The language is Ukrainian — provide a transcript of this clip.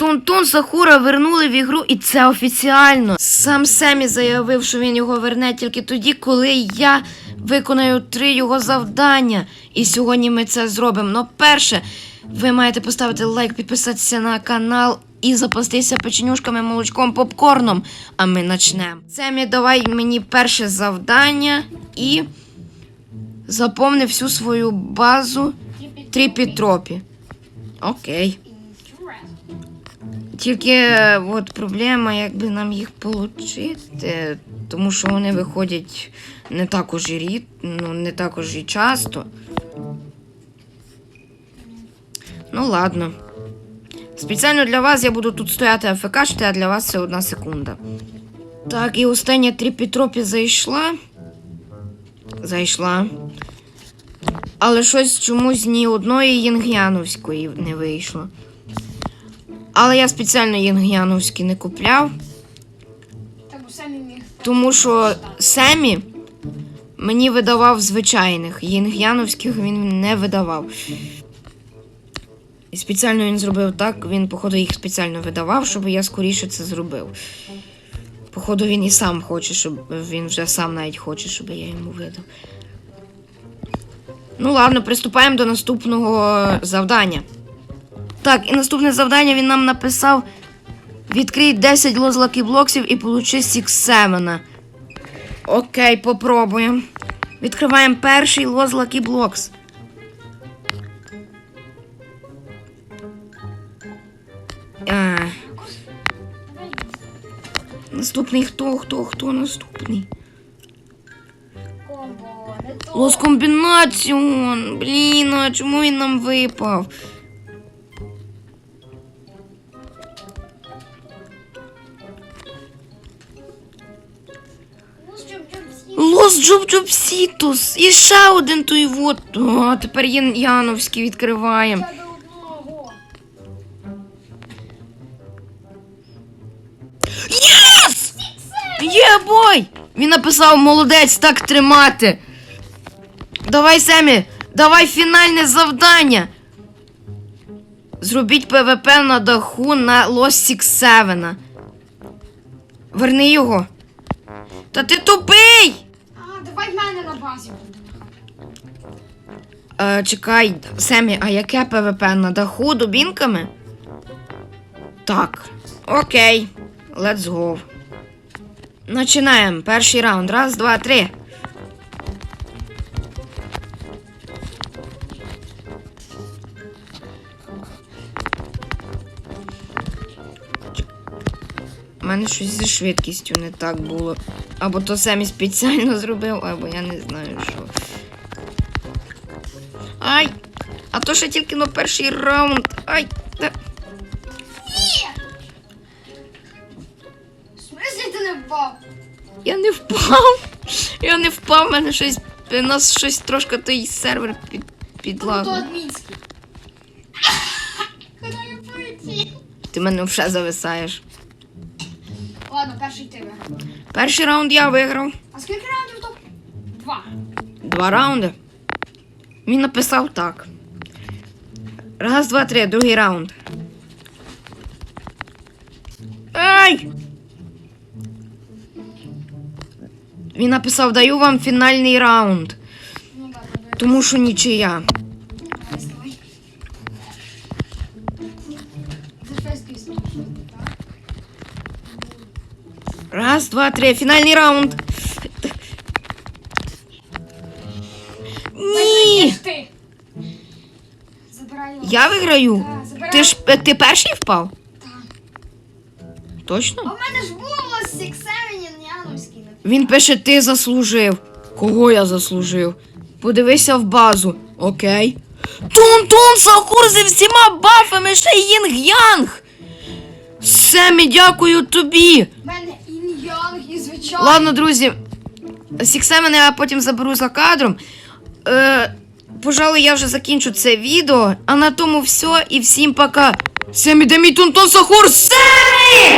Тун-Тун Сахура вернули в ігру, і це офіціально. Сам Семі заявив, що він його верне тільки тоді, коли я виконаю три його завдання. І сьогодні ми це зробимо. Но перше, ви маєте поставити лайк, підписатися на канал і запастися печенюшками, молочком, попкорном. А ми почнемо. Семі, давай мені перше завдання і заповни всю свою базу тріпі-тропі. Окей. Тільки е, от проблема, якби нам їх отримати, тому що вони виходять не також і рід, ну, не також і часто. Ну, ладно. Спеціально для вас я буду тут стояти АФКшити, а для вас це одна секунда. Так, і остання тріпітропі зайшла. Зайшла. Але щось чомусь ні одної Єнгяновської не вийшло. Але я спеціально Єнгяновські не купляв, тому що Семі мені видавав звичайних. Єнгяновських він не видавав. І спеціально він зробив так, він, походу, їх спеціально видавав, щоб я скоріше це зробив. Походу, він і сам хоче, щоб він вже сам навіть хоче, щоб я йому видав. Ну ладно, приступаємо до наступного завдання. Так, і наступне завдання він нам написав: відкрий 10 лозлаки блоксів і получи Сікс Севена. Окей, попробуємо. Відкриваємо перший лозлаки блокс. Наступний хто, хто, хто наступний? Комбо, не то. Лос комбінаціон. Блін, а чому він нам випав? Всі? Лос Джобджобсітус. І ще один той вот. О, тепер Ян- Яновський одного. Єс! Є, бой! Він написав молодець так тримати. Давай, Семі, давай фінальне завдання. Зробіть ПВП на даху на Лос Сіксевена. Верни його. Та ти тупий! Давай в мене на базі буде. Е, чекай, Семі, а яке ПВП на даху дубінками? Так. Окей. Let's go. Починаємо. Перший раунд. Раз, два, три. Мене щось зі швидкістю не так було. Або то Семі спеціально зробив, або я не знаю що. Ай! А то ще тільки на перший раунд. Ай! Та... Смислі ти не впав? Я не впав. Я не впав, в мене щось. У нас щось трошки той сервер під, підлагав. полетів? Ти мене вже зависаєш. Ладно, перший ти виграв. Перший раунд я виграв. А скільки раундів то? Два. Два раунди. Він написав так. Раз, два, три, другий раунд. Ай! Він написав, даю вам фінальний раунд. Ну. Тому що нічия. Раз, два, три. Фінальний раунд. Ні! Ти. Я виграю. Так, забирай. Ти ж е, ти перший впав? Так. Точно? А в мене ж було Сіксевенін Яновський. Він пише, ти заслужив. Кого я заслужив? Подивися в базу. Окей. Тун-тун, Сахур зі всіма бафами, ще Їнг-Янг. Семі, дякую тобі. В мене ін'янг. Ладно, друзі. Сіксемени я потім заберу за кадром. Е, пожалуй, я вже закінчу це відео. А на тому все і всім пока. Семі, де мій Тун-тун, Сахур? Семі!